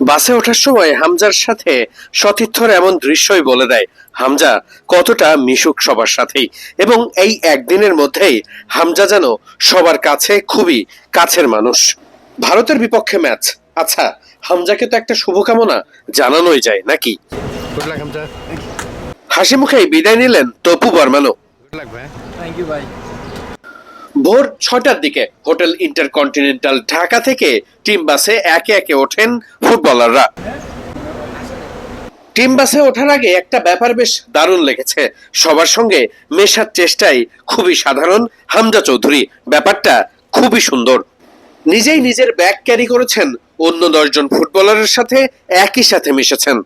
বাসে ওঠার সময় হামজার সাথে সতীর্থর এমন দৃশ্যই বলে দেয়। হামজা কতটা মিশুক সবার সাথেই এবং এই একদিনের মধ্যেই হামজা যেন সবার কাছে খুবই কাছের মানুষ। ভারতের বিপক্ষে ম্যাচ। আচ্ছা হামজাকে তো একটা শুভকামনা জানানোই যায় নাকি? Good luck Hamza. হাসি মুখেই বিদায় নিলেন তপু বর্মানো গুড লাক ভাই। থ্যাংক ইউ ভাই ভোর ছটার দিকে হোটেল ইন্টারকন্টিনেন্টাল ঢাকা থেকে টিম বাসে একে একে ওঠেন ফুটবলাররা। টিম বাসে ওঠার আগে একটা ব্যাপার বেশ দারুণ লেগেছে। সবার সঙ্গে মেশার চেষ্টাই খুবই সাধারণ। হামজা চৌধুরী, ব্যাপারটা খুবই সুন্দর। নিজেই নিজের ব্যাগ ক্যারি করেছেন, অন্য দশজন ফুটবলারের সাথে একই সাথে মিশেছেন।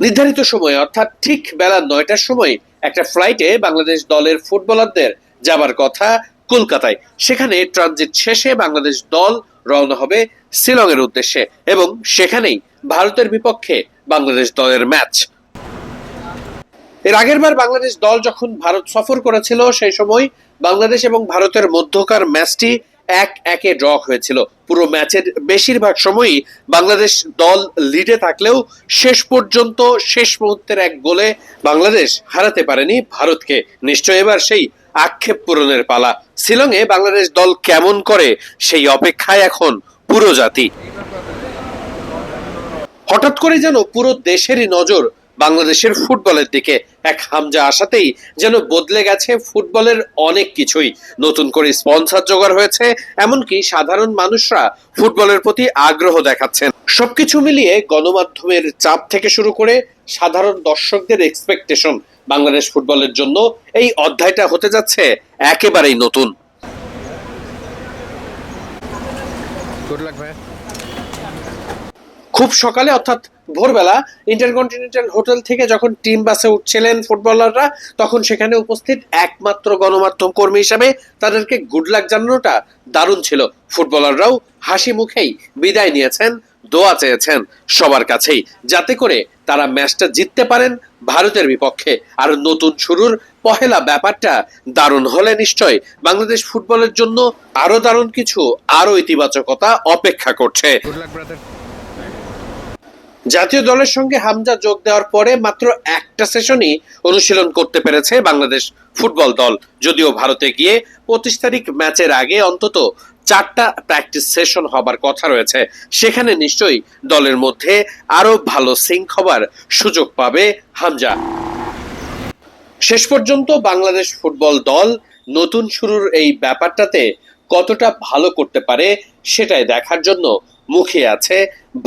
নির্ধারিত সময়, অর্থাৎ ঠিক বেলা নয়টার সময় একটা ফ্লাইটে বাংলাদেশ দলের ফুটবলারদের যাবার কথা কলকাতায়। সেখানে ট্রানজিট শেষে বাংলাদেশ দল রওনা হবে শিলংয়ের উদ্দেশ্যে এবং সেখানেই ভারতের বিপক্ষে বাংলাদেশ দলের ম্যাচ। এর আগের বার বাংলাদেশ দল যখন ভারত সফর করেছিল, সেই সময় বাংলাদেশ এবং ভারতের মধ্যকার ম্যাচটি এক একে ড্র হয়েছিল। পুরো ম্যাচের বেশিরভাগ সময়ই বাংলাদেশ দল লিডে থাকলেও শেষ পর্যন্ত শেষ মুহূর্তের এক গোলে বাংলাদেশ হারাতে পারেনি ভারতকে। নিশ্চয় এবার সেই আক্ষেপ পূরণের পালা। শিলংয়ে বাংলাদেশ দল কেমন করে সেই অপেক্ষায় এখন পুরো জাতি। হঠাৎ করে যেন পুরো দেশেরই নজর বাংলাদেশের ফুটবলের দিকে এক হামজা আসাতেই যেন বদলে গেছে ফুটবলের অনেক কিছুই। নতুন করে স্পন্সর জোগাড় হয়েছে এমনকি সাধারণ মানুষরা ফুটবলের প্রতি আগ্রহ দেখাচ্ছেন। সবকিছু মিলিয়ে গণমাধ্যমের চাপ থেকে শুরু করে সাধারণ দর্শকদের এক্সপেকটেশন বাংলাদেশ ফুটবলের জন্য এই অধ্যায়টা হতে যাচ্ছে একেবারেই নতুন। খুব সকালে অর্থাৎ ভোরবেলা ইন্টারকন্টিনেন্টাল হোটেল থেকে যখন টিম বাসে উঠছিলেন ফুটবলাররা, তখন সেখানে উপস্থিত একমাত্র গণমাধ্যম কর্মী হিসাবে তাদেরকে গুড লাক জানানোটা দারুণ ছিল। ফুটবলাররাও হাসি মুখেই বিদায় নিয়েছেন, দোয়া চেয়েছেন সবার কাছেই, যাতে করে তারা ম্যাচটা জিততে পারেন ভারতের বিপক্ষে। আর নতুন শুরুর পহেলা ব্যাপারটা দারুণ হলে নিশ্চয় বাংলাদেশ ফুটবলের জন্য আরও দারুণ কিছু আরও ইতিবাচকতা অপেক্ষা করছে। জাতীয় দলের সঙ্গে হামজা যোগ দেওয়ার পরে মাত্র একটা সেশনই অনুশীলন করতে পেরেছে বাংলাদেশ ফুটবল দল। যদিও ভারতে গিয়ে পঁচিশ তারিখ ম্যাচের আগে অন্তত চারটা প্র্যাকটিস সেশন হবার কথা রয়েছে। সেখানে নিশ্চয়ই দলের মধ্যে আরও ভালো সিঙ্ক হবার সুযোগ পাবে হামজা। শেষ পর্যন্ত বাংলাদেশ ফুটবল দল নতুন শুরুর এই ব্যাপারটাতে কতটা ভালো করতে পারে সেটাই দেখার জন্য মুখে আছে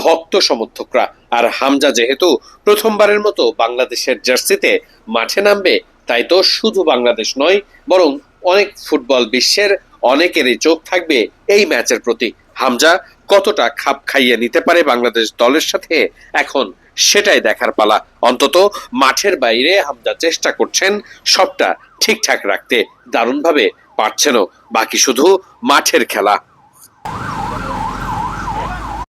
ভক্ত সমর্থকরা। আর হামজা যেহেতু প্রথমবারের মতো বাংলাদেশের জার্সিতে মাঠে নামবে, তাই তো শুধু বাংলাদেশ নয়, বরং অনেক ফুটবল বিশ্বের অনেকেরই চোখ থাকবে এই ম্যাচের প্রতি। হামজা কতটা খাপ খাইয়ে নিতে পারে বাংলাদেশ দলের সাথে, এখন সেটাই দেখার পালা। অন্তত মাঠের বাইরে হামজা চেষ্টা করছেন সবটা ঠিকঠাক রাখতে। দারুণভাবে পারছেনও, বাকি শুধু মাঠের খেলা।